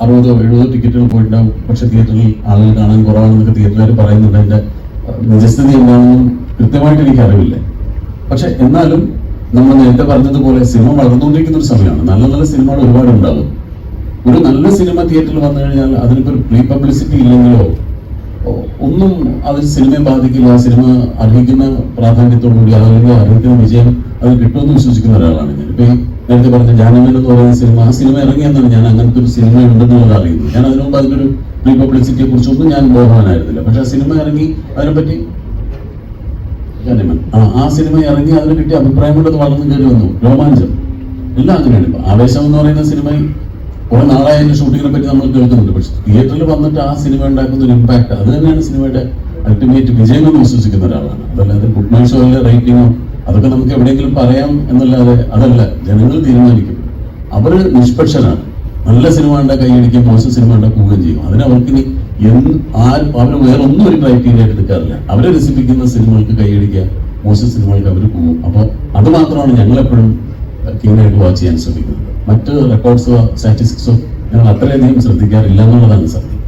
അറുപതോ എഴുപതോ ടിക്കറ്റുകൾ പോയിട്ടുണ്ടാവും. പക്ഷെ തിയേറ്ററിൽ ആളുകൾ കാണാൻ കുറവാണെന്നൊക്കെ തിയേറ്ററുകാർ പറയുന്നുണ്ട്. അതിന്റെ അഹ്, നിജസ്ഥിതി എന്താണെന്നും കൃത്യമായിട്ട് എനിക്ക് അറിവില്ല. പക്ഷെ എന്നാലും നമ്മൾ നേരത്തെ പറഞ്ഞതുപോലെ സിനിമ വളർന്നുകൊണ്ടിരിക്കുന്ന ഒരു സമയമാണ്. നല്ല നല്ല സിനിമകൾ ഒരുപാട് ഉണ്ടാകും ഒരു നല്ല സിനിമ തിയേറ്ററിൽ വന്നു കഴിഞ്ഞാൽ അതിനിപ്പോ ഒരു പ്രീ പബ്ലിസിറ്റി ഇല്ലെങ്കിലോ ഒന്നും അത് സിനിമയെ ബാധിക്കില്ല ആ സിനിമ അർഹിക്കുന്ന പ്രാധാന്യത്തോടുകൂടി അതല്ലെങ്കിൽ അർഹിക്കുന്ന വിജയം അത് കിട്ടുമെന്ന് വിശ്വസിക്കുന്ന ഒരാളാണ് ഞാൻ. ഇപ്പൊ നേരത്തെ പറഞ്ഞ ജാനമൻ എന്ന് പറയുന്ന സിനിമ ആ സിനിമ ഇറങ്ങിയെന്നാണ് ഞാൻ അങ്ങനത്തെ ഒരു സിനിമ ഉണ്ടെന്ന് പോലും അറിയുന്നത്. ഞാൻ അതിനു മുമ്പ് അതിനൊരു പ്രീ പബ്ലിസിറ്റിയെ കുറിച്ചൊന്നും ഞാൻ ബോധവാനായിരുന്നില്ല. പക്ഷെ ആ സിനിമ ഇറങ്ങി അതിനെപ്പറ്റി ജാനമൻ ആ ആ സിനിമ ഇറങ്ങി അതിന് കിട്ടിയ അഭിപ്രായം കൊണ്ട് അത് വളർന്നു കയറി വന്നു. രോമാഞ്ചം. എല്ലാം അങ്ങനെയാണ്. ഇപ്പൊ ആവേശം എന്ന് പറയുന്ന സിനിമ കുറെ നാളായ ഷൂട്ടിങ്ങിനെ പറ്റി നമ്മൾ കേൾക്കുന്നുണ്ട്. പക്ഷെ തിയേറ്ററിൽ വന്നിട്ട് ആ സിനിമ ഉണ്ടാക്കുന്ന ഒരു ഇമ്പാക്ട് അത് തന്നെയാണ് സിനിമയുടെ അൾട്ടിമേറ്റ് വിജയം എന്ന് വിശ്വസിക്കുന്ന ഒരാളാണ്. അതല്ലാതെ ഗുഡ് നൈറ്റ് ഷോയിലെ അതൊക്കെ നമുക്ക് എവിടെയെങ്കിലും പറയാം എന്നല്ലാതെ അതല്ല. ജനങ്ങൾ തീരുമാനിക്കും. അവർ നിഷ്പക്ഷനാണ് നല്ല സിനിമ കണ്ട കൈയടിക്കും മോശം സിനിമ കണ്ട പോവുകയും ചെയ്യും. അതിന് അവർക്കിനി എന്ത് ആരും അവർ വേറെ ഒന്നും ഒരു ക്രൈറ്റീരിയ ആയിട്ട് എടുക്കാറില്ല. അവരെ രസിപ്പിക്കുന്ന സിനിമകൾക്ക് കൈയടിക്കുക മോശം സിനിമകൾക്ക് അവർ പോകും അപ്പോൾ അത് മാത്രമാണ് ഞങ്ങളെപ്പോഴും കീനായിട്ട് വാച്ച് ചെയ്യാൻ ശ്രമിക്കുന്നത്. മറ്റ് റെക്കോർഡ്സോ സ്റ്റാറ്റിസ്റ്റിക്സോ ഞങ്ങൾ അത്രയധികം ശ്രദ്ധിക്കാറില്ല എന്നുള്ളതാണ് സത്യം.